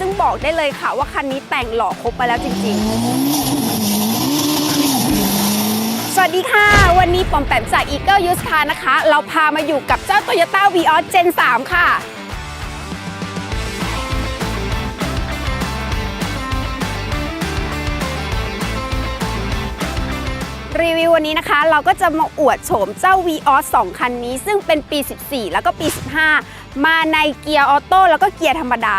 ซึ่งบอกได้เลยค่ะว่าคันนี้แต่งหล่อครบมาแล้วจริงๆ สวัสดีค่ะ วันนี้ปอมแปมจาก Eagle Used Car นะคะ เราพามาอยู่กับเจ้า Toyota Vios Gen 3 ค่ะ รีวิววันนี้นะคะ เราก็จะมาอวดโฉมเจ้า Vios 2 คันนี้ ซึ่งเป็นปี 14 แล้วก็ปี 15 มาในเกียร์ออโต้แล้วก็เกียร์ธรรมดา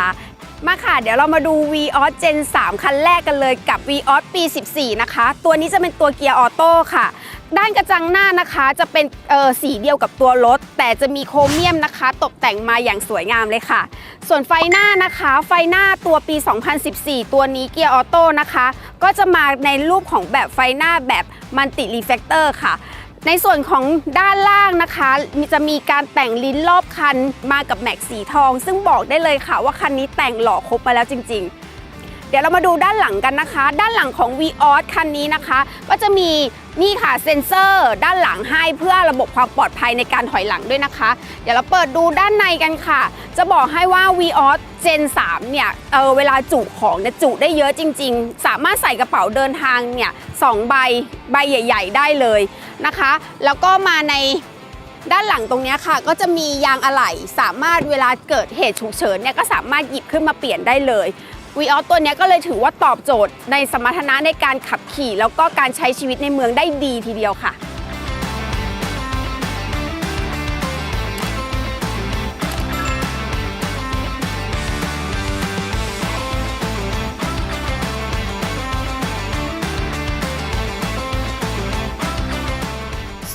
มาค่ะ เดี๋ยวเรามาดู Vios Gen 3คันแรกกันเลยกับ Vios ปี 14 นะคะ ตัวนี้จะเป็นตัวเกียร์ออโต้ค่ะ ด้านกระจังหน้านะคะจะเป็นสีเดียวกับตัวรถ แต่จะมีโครเมียมนะคะ ตกแต่งมาอย่างสวยงามเลยค่ะ ส่วนไฟหน้านะคะ ไฟหน้าตัวปี 2014 ตัวนี้เกียร์ออโต้นะคะ ก็จะมาในรูปของแบบไฟหน้าแบบมัลติรีเฟกเตอร์ค่ะ ในส่วนของด้านล่างนะคะจะมีการแต่งลิ้นรอบคันมากับแม็กสีทอง ซึ่งบอกได้เลยค่ะว่าคันนี้แต่งหล่อครบมาแล้วจริง ๆ เดี๋ยวเรามาดูด้านหลังกันนะคะ ด้านหลังของ v ีออสคันนี้นะคะ ก็จะมีนี่ค่ะเซ็นเซอร์ด้านหลังให้เพื่อระบบความปลอดภัยในการถอยหลังด้วยนะคะ เดี๋ยวเราเปิดดูด้านในกันค่ะ จะบอกให้ว่า v ีออส Gen 3เนี่ยเออเวลาจุของเนี่ยจุได้เยอะจริง ๆ สามารถใส่กระเป๋าเดินทางเนี่ยสองใบใบใหญ่ ๆ ได้เลยนะคะ แล้วก็มาในด้านหลังตรงนี้ค่ะ ก็จะมียางอะไหล่สามารถเวลาเกิดเหตุฉุกเฉินเนี่ยก็สามารถหยิบขึ้นมาเปลี่ยนได้เลย วีออสตัวนี้ก็เลยถือว่าตอบโจทย์ในสมรรถนะในการขับขี่ แล้วก็การใช้ชีวิตในเมืองได้ดีทีเดียวค่ะ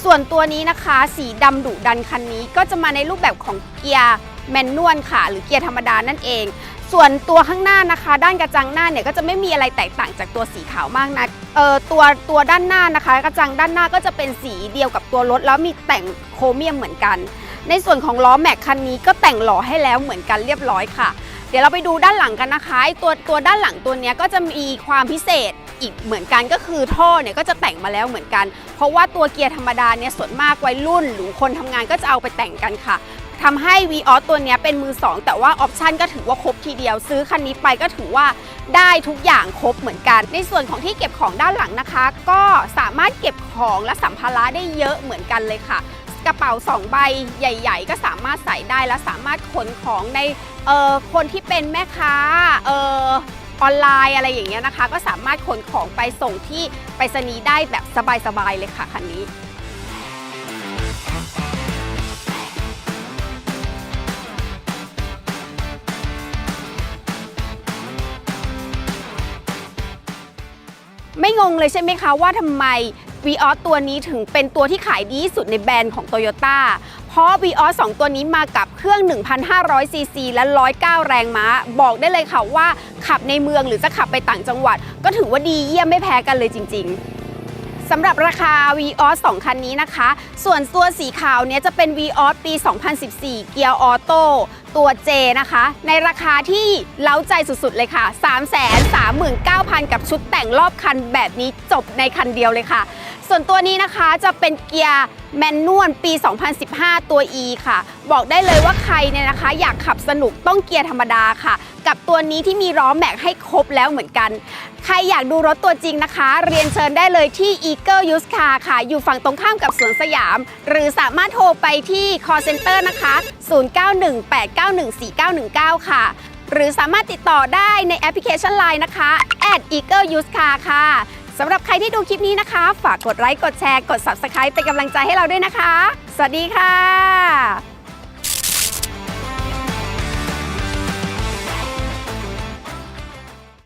ส่วนตัวนี้นะคะสีดำดุดันคันนี้ก็จะมาในรูปแบบของเกียร์แมนนวลค่ะ หรือเกียร์ธรรมดานั่นเอง ส่วนตัวข้างหน้านะคะ ด้านกระจังหน้าเนี่ยก็จะไม่มีอะไรแตกต่างจากตัวสีขาวมากนักเอ่อตัวตัวด้านหน้านะคะ กระจังด้านหน้าก็จะเป็นสีเดียวกับตัวรถแล้วมีแต่งโครเมียมเหมือนกัน ในส่วนของล้อแม็กคันนี้ก็แต่งหล่อให้แล้วเหมือนกันเรียบร้อยค่ะ เดี๋ยวเราไปดูด้านหลังกันนะคะตัวตัวด้านหลังตัวเนี้ยก็จะมีความพิเศษ อีกเหมือนกันก็คือท่อเนี่ยก็จะแต่งมาแล้วเหมือนกัน เพราะว่าตัวเกียร์ธรรมดาเนี่ยส่วนมากวัยรุ่น หรือคนทำงานก็จะเอาไปแต่งกันค่ะทำให้ v ีออตัวนี้เป็นมือ 2 แต่ว่าออปชันก็ถือว่าครบทีเดียว ซื้อคันนี้ไปก็ถือว่าได้ทุกอย่างครบเหมือนกัน ในส่วนของที่เก็บของด้านหลังนะคะ ก็สามารถเก็บของและสัมภาระได้เยอะเหมือนกันเลยค่ะ กระเป๋า 2 ใบใหญ่ ๆ ก็สามารถใส่ได้และสามารถขนของในคนที่เป็นแม่ค้า ออนไลน์อะไรอย่างเงี้ยนะคะ ก็สามารถขนของไปส่งที่ไปรษณีย์ได้แบบสบายๆเลยค่ะคันนี้ไม่งงเลยใช่ไหมคะว่าทำไม v ีออสตัวนี้ถึงเป็นตัวที่ขายดีที่สุดในแบรนด์ของ Toyota เพราะ v ีออส2ตัวนี้มากับเครื่อง 1,500 ซีซีและ 109 แรงม้า บอกได้เลยค่ะว่าขับในเมืองหรือจะขับไปต่างจังหวัด ก็ถือว่าดีเยี่ยมไม่แพ้กันเลยจริง ๆสำหรับราคา v ีออส2คันนี้นะคะ ส่วนตัวสีขาวเนี้ยจะเป็น v ีออสปี 2014 เกียร์ออโต้ตัว J นะคะ ในราคาที่เล้าใจสุดๆเลยค่ะ 339,000 กับชุดแต่งรอบคันแบบนี้จบในคันเดียวเลยค่ะ ส่วนตัวนี้นะคะจะเป็นเกียร์แมนนวลปี 2015 ตัว E ค่ะ บอกได้เลยว่าใครเนี่ยนะคะ อยากขับสนุกต้องเกียร์ธรรมดาค่ะ กับตัวนี้ที่มีล้อแม็กให้ครบแล้วเหมือนกัน ใครอยากดูรถตัวจริงนะคะ เรียนเชิญได้เลยที่ Eagle Used Car ค่ะ อยู่ฝั่งตรงข้ามกับสวนสยาม หรือสามารถโทรไปที่ call center นะคะ 0918914919 ค่ะ หรือสามารถติดต่อได้ในแอปพลิเคชัน Line นะคะ @Eagle Used Car ค่ะ สำหรับใครที่ดูคลิปนี้นะคะ ฝากกดไลค์กดแชร์กด Subscribe เป็นกำลังใจให้เราด้วยนะคะ สวัสดีค่ะ